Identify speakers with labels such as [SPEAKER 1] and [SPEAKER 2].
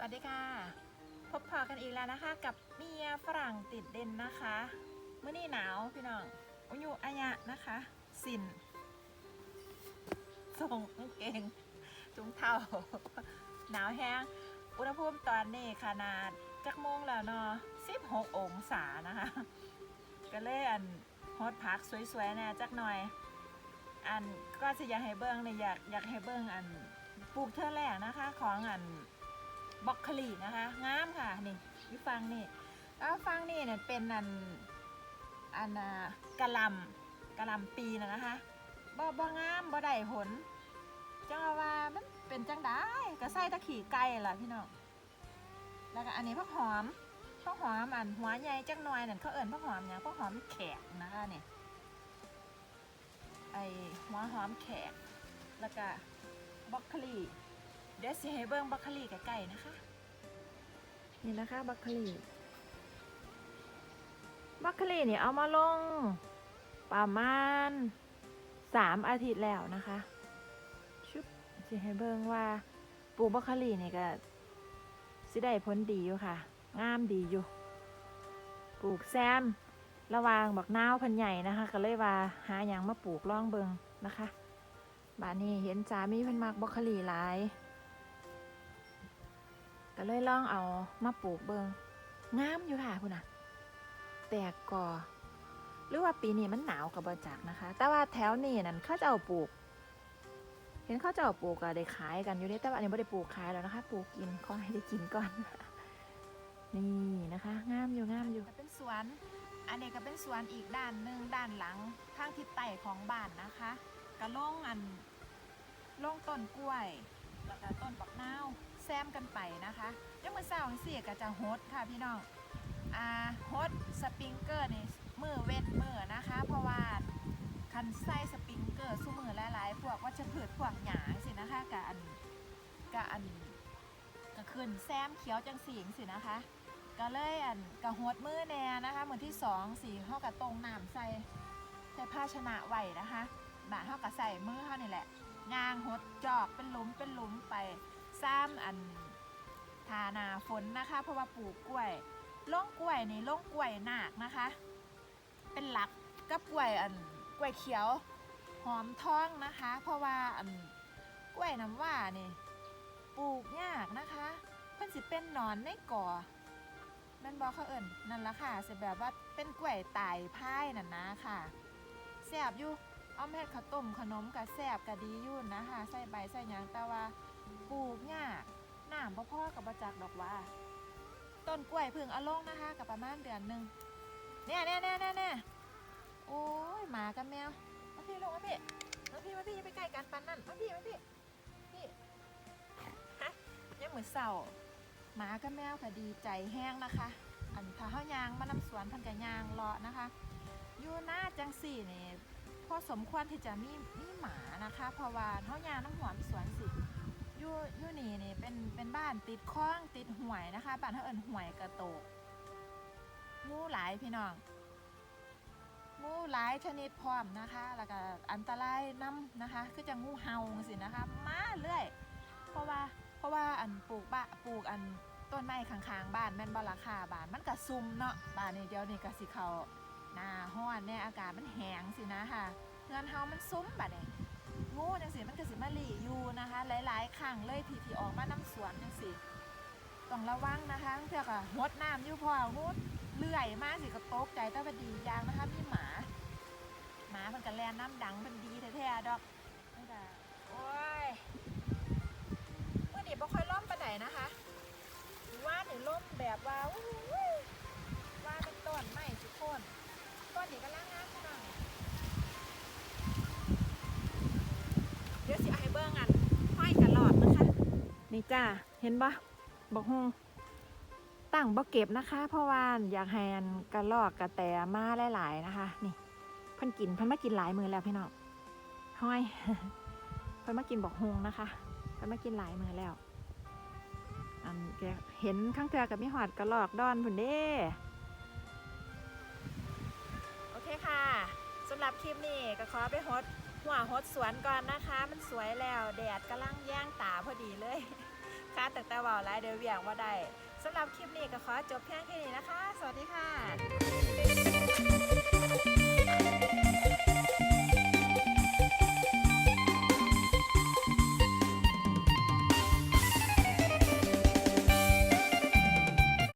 [SPEAKER 1] สวัสดีค่ะ พบพอกันอีกแล้วนะคะ กับเมียฝรั่งติดเด่นนะคะเมื่อนี้หนาวพี่น้องอุยุอายะนะคะ สินส่งกางเกงถุงเท้าหนาวแห้ง อุณหภูมิตอนนี้ขนาดจักโมงแล้วเนาะ16 องศานะคะ ก็เลยอันฮอตพักสวยๆแน่จักหน่อย อันก็จะอยากให้เบิ้งเลยอยากอยากให้เบิ้งอันปลูกเทื่อแรกนะคะ ของอัน บล็อกคลีนะคะงามค่ะนี่ยูฟังนี่แล้วฟังนี่เนี่ยเป็นอันอันน่ะกะลำกะลำปีนะนะคะบ่บ่งามบ่ได้ผลจังว่ามันเป็นจังได้ก็ใส่ตะขี่ไก่ล่ะพี่น้องแล้วก็อันนี้ผักหอมผักหอมอันหัวใหญ่จังหน่อยนั่นเขาเอิ้นผักหอมเนี่ยงผักหอมแขกนะคะเนี่ยไอหัวหอมแขกแล้วก็บล็อกคลี เดี๋ยวสิให้เบิ้งบล็อกโคลีใกล้ๆนะคะ นี่นะคะบล็อกโคลีบล็อกโคลีนี่เอามาลง ประมาณสามอาทิตย์แล้วนะคะชุบสิให้เบิ้งว่าปลูกบล็อกโคลีนี่ก็สิได้ผลดีอยู่ค่ะ งามดีอยู่ ปลูกแซม ระหวางบักนาวพันใหญ่นะคะ ก็เลยว่าหาอย่างมาปลูกล่องเบิงนะคะบ้านนี้เห็นสามีเพิ่นมักบรอกโคลีหลาย ก็เลยลองเอามาปลูกเบิงงามอยู่ค่ะพุ่นน่ะ แตกกอหรือว่าปีนี้มันหนาวกับบจักนะคะ แต่ว่าแถวนี้นั่นเขาจะเอาปลูก เห็นเขาจะเอาปลูกก็ได้ขายกันอยู่เด้แต่ว่าอันนี้ไม่ได้ปลูกขายแล้วนะคะปลูกกินขอให้ได้กินก่อน นี่นะคะงามอยู่งามอยู่เป็นสวน อันนี้ก็เป็นสวนอีกด้านหนึ่งด้านหลังทางทิศใต้ของบ้านนะคะก็ลงอันลงต้นกล้วยแล้วก็ต้นบัก มกันไปนะคะยังมือเศร้าเสียก็จะฮดค่ะพี่น้องอ่าฮดสปริงเกอร์นี่มือเว้นมือนะคะ เพราะว่าคันไส้สปริงเกอร์สู้มือหลายๆพวกวัชพืชพวกหยาสินะคะกับอันกับอันก็ขึ้นแซมเขียวจังสีงสินะคะก็เลยอันกระหดมือแน่นะคะมือที่สองสีเข้ากับตรงน้ำใส่ใส่ภาชนะไหวนะคะบาเท่ากับใส่มือเขานี่แหละยางหดจอกเป็นหลุมเป็นหลุมไป อันทานาฝนนะคะ เพราะว่าปลูกกล้วยล่องกล้วยนี่ล่องกล้วยหนักนะคะ เป็นหลักกับกล้วยอันกล้วยเขียวหอมท้องนะคะ เพราะว่าอันกล้วยน้ำว่านี่ปลูกยากนะคะเพิ่นสิเป็นหนอนในก่อแม่นบอกเขาเอิ่นนั่นละค่ะสิแบบว่าเป็นกล้วยตายพายนั่นนะค่ะแซบอยู่เอาแม่ข้าวต้มขนมกับแซบกับดียู่นนะคะใส่ใบใส่ยังแต่ว่า น้ำบ่พ่อกับประจักดอกว่า ต้นกล้วยพึ่งเอาลงนะคะ กับประมาณเดือนหนึ่งเนี่ยเนี่ยเนี่ยเนี่ยเนี่ยโอ้ยหมากับแมวมาพี่ลงมาพี่มาพี่มาพี่อย่าไปใกล้กันปันนั่นมาพี่มาพี่พี่ฮะยังเหมือนเสาหมากับแมวค่ะดีใจแห้งนะคะ อันถ้าเฮายางมานำสวนพันกะยางเลาะนะคะอยู่หน้าจังสี่นี่พอสมควรที่จะมีมีหมานะคะ เพราะว่าเฮายางน้ำหวานสวนสิ ยู่ยู่นี่นี่เป็นเป็นบ้านติดคลองติดห่วยนะคะบ้านเขาเอิ้นห่วยกระโตกงูหลายพี่น้องงูหลายชนิดพร้อมนะคะ แล้วก็อันตรายน้ำนะคะ คือจะงูเห่าสินะคะ มาเรื่อย เพราะว่าเพราะว่าอันปลูกบะปลูกอันต้นไม้ข้างๆบ้านแม่นบราคาบ้านมันก็ซุ่มเนาะบ้านนี้เดียวนี้ก็สิเขาหน้าห้อนแน่อากาศมันแห้งสินะค่ะเงินเฮามันซุ้มบัดนี้ งูจังสิมันก็สิมาหลีอยู่นะคะ หลายๆครั้งเลยที่ที่ออกมาน้ำสวนจังสิต้องระวังนะคะเพื่อก็หดน้ำอยู่พองูเลื่อยมากสิก็ตกใจแต่ว่าดีอย่างนะคะมีหมา หมามันก็แลนน้ำดังมันดีแท้ๆดอกนี่ก็โอ้ยเมื่อนี้บ่ค่อยล่มปไหนนะคะว่านี่ล่มแบบว่าอู้หูว่าเป็นต้นไม้ทุกคนต้นนี้ก็ล่างงามขนาดเดี๋ยวสิเอาให้เบิ่งอันห้อยกันหลอดนะคะ นี่จ้าเห็นปะบอกฮงตั้งบ่เก็บนะคะ เพราะว่าอยากให้อันกระลอกกระแตมาหลายๆนะคะ นี่พิ่นกินพิ่นมากินหลายมือแล้วพี่น้องห้อยพิ่นมากินบอกฮงนะคะก็มากินหลายมือแล้วอันเห็นข้างเกลือกับมีหอดกระลอกดอนผุนเด้โอเคค่ะสำหรับคลิปนี้ก็ขอไปฮด หัวฮดสวนก่อนนะคะ มันสวยแล้วแดดกำลังแย่งตาพอดีเลยค่ะแต่แต่เว่าหลายเดือเวียงว่าได้สำหรับคลิปนี้ก็ขอจบเพียงแค่นี้นะคะ สวัสดีค่ะ